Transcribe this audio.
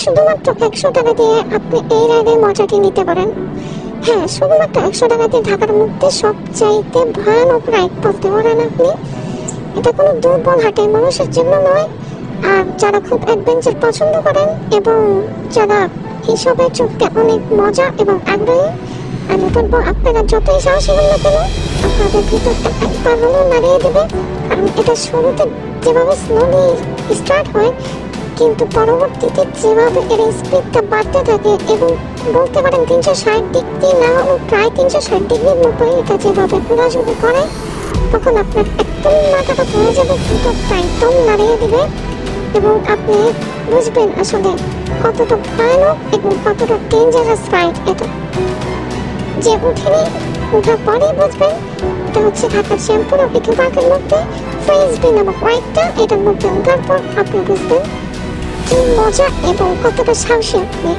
শুধুমাত্র একশো টাকা দিয়ে আপনি এই রাইডের মজাটি নিতে পারেন। হ্যাঁ শুধুমাত্র একশো টাকা দিয়ে ঢাকার মধ্যে সবচাইতে ভয়ানক রাইড বলতে পারেন আপনি। এটা কোনো দুর্বল হাটের মানুষের জন্য নয়। আর যারা খুব অ্যাডভেঞ্চার পছন্দ করেন এবং যারা এইসবের চড়তে অনেক মজা এবং আগ্রহী আমি বলব আপনারা যতই সাহসী হন না কেন, আপনাদের ভিতরটা একবার হলেও নাড়িয়ে দেবে। কারণ এটা শুরুতে যেভাবে স্লোলি স্টার্ট হয় কিন্তু পরবর্তীতে যেভাবে এর স্পিডটা বাড়তে থাকে এবং বলতে পারেন তিনশো ষাট ডিগ্রি না হলেও প্রায় তিনশো ষাট ডিগ্রির মতো এটা যেভাবে ঘোরাঘুরি করে, তখন আপনার একদম মাথাটা ধরে যাবে ভিতরটা একদম নাড়িয়ে দিবে এবং আপনি বুঝবেন আসলে কতটা ভয়ানক এবং কতটা ডেঞ্জারাস রাইড এটা। যে উঠেনি, ওঠার পরেই বুঝবেন, এটা হচ্ছে ঢাকার শ্যামপুর ইকো পার্কের মধ্যে ফ্রেন্সবি নামক রাইডটা এটার মধ্যে ওঠার পর আপনি বুঝবেন কি মজা এবং কতটা সাহসী আপনি।